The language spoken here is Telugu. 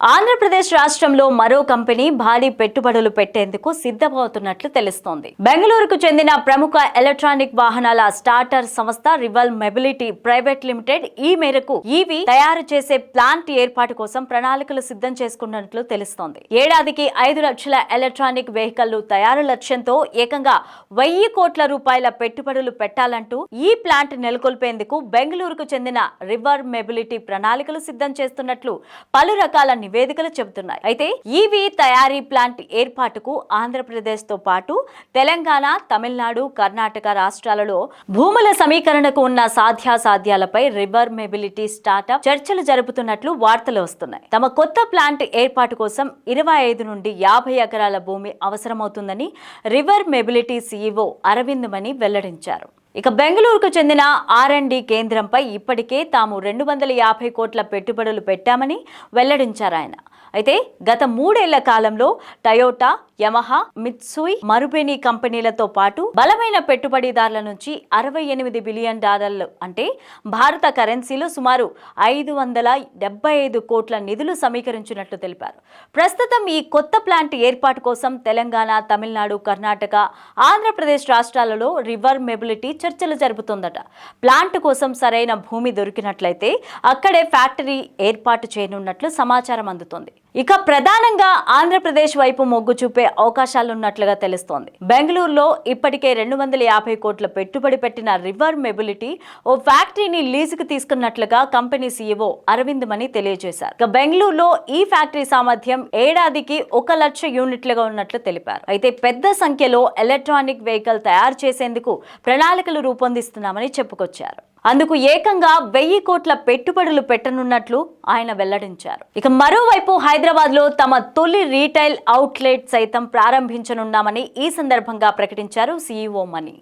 ఆంధ్రప్రదేశ్ రాష్ట్రంలో మరో కంపెనీ భారీ పెట్టుబడులు పెట్టేందుకు సిద్ధమవుతున్నట్లు తెలుస్తోంది. బెంగళూరుకు చెందిన ప్రముఖ ఎలక్ట్రానిక్ వాహనాల స్టార్టర్ సంస్థ రివల్ మొబిలిటీ ప్రైవేట్ లిమిటెడ్ ఈ మేరకు ఈవీ తయారు చేసే ప్లాంట్ ఏర్పాటు కోసం ప్రణాళికలు సిద్ధం చేసుకున్నట్లు తెలుస్తోంది. ఏడాదికి ఐదు లక్షల ఎలక్ట్రానిక్ వెహికల్లు తయారు లక్ష్యంతో ఏకంగా వెయ్యి కోట్ల రూపాయల పెట్టుబడులు పెట్టాలంటూ ఈ ప్లాంట్ నెలకొల్పేందుకు బెంగళూరుకు చెందిన రివర్ మొబిలిటీ ప్రణాళికలు సిద్ధం చేస్తున్నట్లు పలు రకాల నివేదికలు చెబుతున్నాయి. అయితే ఈవీ తయారీ ప్లాంట్ ఏర్పాటుకు ఆంధ్రప్రదేశ్తో పాటు తెలంగాణ తమిళనాడు కర్ణాటక రాష్ట్రాలలో భూముల సమీకరణకు ఉన్న సాధ్యాసాధ్యాలపై రివర్ మెబిలిటీ స్టార్టప్ చర్చలు జరుపుతున్నట్లు వార్తలు వస్తున్నాయి. తమ కొత్త ప్లాంట్ ఏర్పాటు కోసం ఇరవై ఐదు నుండి యాభై ఎకరాల భూమి అవసరమవుతుందని river mobility CEO Arvind Mani వెల్లడించారు. ఇక బెంగళూరుకు చెందిన ఆర్ అండ్ డి కేంద్రంపై ఇప్పటికే తాము రెండు వందల యాభై కోట్ల పెట్టుబడులు పెట్టామని వెల్లడించారు ఆయన. అయితే గత మూడేళ్ళ కాలంలో టయోటా యమహా మిత్సూయ్ మరుబెని కంపెనీలతో పాటు బలమైన పెట్టుబడిదారుల నుంచి అరవై ఎనిమిది బిలియన్ డాలర్లు అంటే భారత కరెన్సీలో సుమారు ఐదు వందల డెబ్బై ఐదు కోట్ల నిధులు సమీకరించినట్లు తెలిపారు. ప్రస్తుతం ఈ కొత్త ప్లాంట్ ఏర్పాటు కోసం తెలంగాణ తమిళనాడు కర్ణాటక ఆంధ్రప్రదేశ్ రాష్ట్రాలలో రివర్ మెబిలిటీ చర్చలు జరుపుతోందట. ప్లాంట్ కోసం సరైన భూమి దొరికినట్లయితే అక్కడే ఫ్యాక్టరీ ఏర్పాటు చేయనున్నట్లు సమాచారం అందుతోంది. ఇక ప్రధానంగా ఆంధ్రప్రదేశ్ వైపు మొగ్గు చూపే అవకాశాలున్నట్లుగా తెలుస్తోంది. బెంగళూరులో ఇప్పటికే రెండు వందల యాభై కోట్ల పెట్టుబడి పెట్టిన రివర్ మెబిలిటీ ఓ ఫ్యాక్టరీని లీజుకు తీసుకున్నట్లుగా కంపెనీ సీఈఓ అరవింద్ మణి తెలియజేశారు. ఇక బెంగళూరులో ఈ ఫ్యాక్టరీ సామర్థ్యం ఏడాదికి ఒక లక్ష యూనిట్లుగా ఉన్నట్లు తెలిపారు. అయితే పెద్ద సంఖ్యలో ఎలక్ట్రానిక్ వెహికల్ తయారు చేసేందుకు ప్రణాళికలు రూపొందిస్తున్నామని చెప్పుకొచ్చారు. అందుకు ఏకంగా వెయ్యి కోట్ల పెట్టుబడులు పెట్టనున్నట్లు ఆయన వెల్లడించారు. ఇక మరోవైపు హైదరాబాద్లో తమ తొలి రీటైల్ అవుట్లెట్ సైతం ప్రారంభించనున్నామని ఈ సందర్భంగా ప్రకటించారు సీఈఓ మనీ.